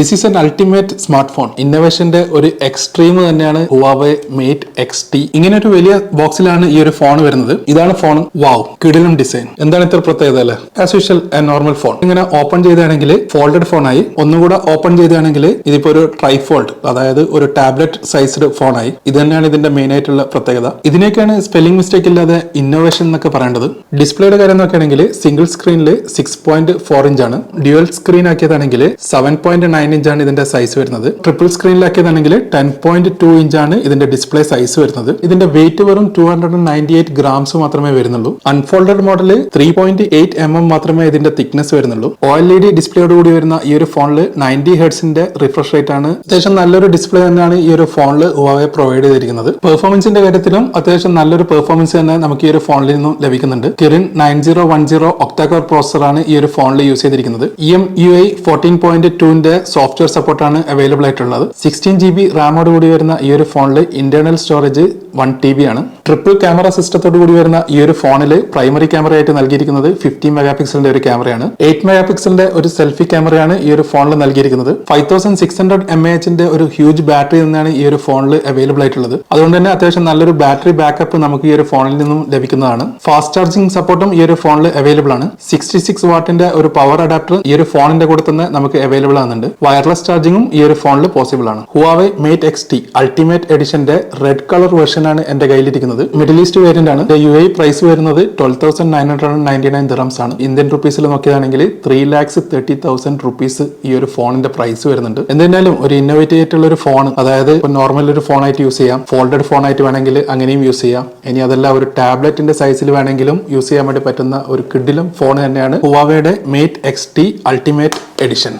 This is an ultimate smart phone ഇന്നോവേഷന്റെ ഒരു extreme തന്നെയാണ് Huawei Mate X T ഇങ്ങനെ ഒരു വലിയ ബോക്സിലാണ് ഈ ഒരു ഫോൺ വരുന്നത്. ഇതാണ് ഫോൺ വാവ് കിടിലും ഡിസൈൻ എന്താണ് ഇത്ര പ്രത്യേകത അല്ലേ? As usual a normal phone ഇങ്ങനെ ഓപ്പൺ ചെയ്താണെങ്കിൽ ഫോൾഡഡ് ഫോണായി ഒന്നുകൂടെ ഓപ്പൺ ചെയ്താണെങ്കിൽ ഇതിപ്പോ ഒരു ട്രൈഫോൾഡ് അതായത് ഒരു ടാബ്ലറ്റ് സൈസ്ഡ് ഫോണായി ഇത് തന്നെയാണ് ഇതിന്റെ മെയിൻ ആയിട്ടുള്ള പ്രത്യേകത. ഇതിനൊക്കെയാണ് സ്പെല്ലിംഗ് മിസ്റ്റേക്ക് ഇല്ലാതെ ഇന്നോവേഷൻ എന്നൊക്കെ പറയേണ്ടത്. ഡിസ്പ്ലേയുടെ കാര്യം നോക്കുകയാണെങ്കിൽ സിംഗിൾ സ്ക്രീനിൽ സിക്സ് പോയിന്റ് ഫോർ ഇഞ്ച് ആണ്. ഡ്യുവൽ സ്ക്രീൻ ആക്കിയതാണെങ്കിൽ സെവൻ പോയിന്റ് നയൻ ഇഞ്ച് ആണ് ഇതിന്റെ സൈസ് വരുന്നത്. ട്രിപ്പിൾ സ്ക്രീനിലാക്കിയതാണെങ്കിൽ ടെൻ പോയിന്റ് ടു ഇഞ്ചാണ് ഇതിന്റെ ഡിസ്പ്ലേ സൈസ് വരുന്നത്. ഇതിന്റെ വെയിറ്റ് വെറും two hundred ninety eight grams മാത്രമേ വരുന്നുള്ളൂ. Unfolded model three point eight M M മാത്രമേ ഇതിന്റെ തിക്നെസ് വരുന്നുള്ളൂ. ഒ എൽ ഇ ഡി ഡിസ്പ്ലേയോട് കൂടി വരുന്ന ഈ ഒരു ഫോണിൽ നയന്റി ഹെഡ്സിന്റെ റിഫ്രഷ് റേറ്റ് ആണ്. അത്യാവശ്യം നല്ലൊരു ഡിസ്പ്ലേ തന്നെയാണ് ഈ ഒരു ഫോണിൽ ഹുവാവെ പ്രൊവൈഡ് ചെയ്തിരിക്കുന്നത്. പെർഫോമൻസിന്റെ കാര്യത്തിലും അത്യാവശ്യം നല്ലൊരു പെർഫോമൻസ് തന്നെ നമുക്ക് ഈ ഒരു ഫോണിൽ നിന്നും ലഭിക്കുന്നുണ്ട്. Kirin nine zero one zero octa core processor ആണ് ഈ ഒരു ഫോണിൽ യൂസ് ചെയ്തിരിക്കുന്നത്. E M U I fourteen point ടുവിന്റെ സോഫ്റ്റ്വെയർ സപ്പോർട്ടാണ് അവൈലബിൾ ആയിട്ടുള്ളത്. സിക്സ്റ്റീൻ ജി ബി റാമോട് കൂടി വരുന്ന ഈ ഒരു ഫോണിൽ internal storage one T B ആണ്. ട്രിപ്പിൾ ക്യാമറ സിസ്റ്റത്തോട് കൂടി വരുന്ന ഈ ഒരു ഫോണിൽ പ്രൈമറി ക്യാമറ ആയിട്ട് നൽകിയിരിക്കുന്നത് ഫിഫ്റ്റീൻ മെഗാ പിക്സലിന്റെ ഒരു ക്യാമറയാണ് എയ്റ്റ് മെഗാ പിക്സലിന്റെ ഒരു സെൽഫി ക്യാമറയാണ് ഈ ഒരു ഫോണിൽ നൽകിയിരിക്കുന്നത്. Five thousand six hundred M എച്ചിന്റെ ഒരു ഹ്യൂജ് ബാറ്ററി നിന്നാണ് ഈ ഒരു ഫോണിൽ അവൈലബിൾ ആയിട്ടുള്ളത്. അതുകൊണ്ട് തന്നെ അത്യാവശ്യം നല്ലൊരു ബാറ്ററി ബാക്കപ്പ് നമുക്ക് ഈ ഒരു ഫോണിൽ നിന്നും ലഭിക്കുന്നതാണ്. ഫാസ്റ്റ് ചാർജിംഗ് സപ്പോർട്ടും ഈ ഒരു ഫോണിൽ അവൈലബിൾ ആണ്. സിക്സ്റ്റി സിക്സ് വാട്ടിന്റെ ഒരു പവർ അഡാപ്റ്റർ ഈ ഒരു ഫോണിന്റെ കൂടെ തന്നെ നമുക്ക് അവൈലബിൾ ആകുന്നുണ്ട്. വയർലെസ് ചാർജിങ്ങും ഈ ഒരു ഫോണിൽ പോസിബിൾ ആണ്. Huawei Mate X T ultimate എഡിഷന്റെ റെഡ് കളർ ആണ് എന്റെ കയ്യിലിരിക്കുന്നത്. മിഡിൽ ഈസ്റ്റ് വേരിയന്റ് ആണ്. യു എ പ്രൈസ് വരുന്നത് twelve thousand nine hundred ninety nine dirhams ആണ് ഇന്ത്യൻ റുപ്പീസിൽ നോക്കിയതാണെങ്കിൽ three lakhs thirty thousand rupees ഈ ഒരു ഫോണിന്റെ പ്രൈസ് വരുന്നുണ്ട്. എന്തായാലും ഒരു ഇന്നോവേറ്റീവ് ആയിട്ടുള്ള ഒരു ഫോൺ അതായത് നോർമൽ ഒരു ഫോൺ ആയിട്ട് യൂസ് ചെയ്യാം. ഫോൾഡഡ് ഫോൺ ആയിട്ട് വേണമെങ്കിൽ അങ്ങനെയും യൂസ് ചെയ്യാം. ഇനി അതല്ല ഒരു ടാബ്ലറ്റിന്റെ സൈസിൽ വേണമെങ്കിലും യൂസ് ചെയ്യാൻ വേണ്ടി പറ്റുന്ന ഒരു കിഡിലും ഫോൺ തന്നെയാണ് ഹുവാവയുടെ Mate X T ultimate edition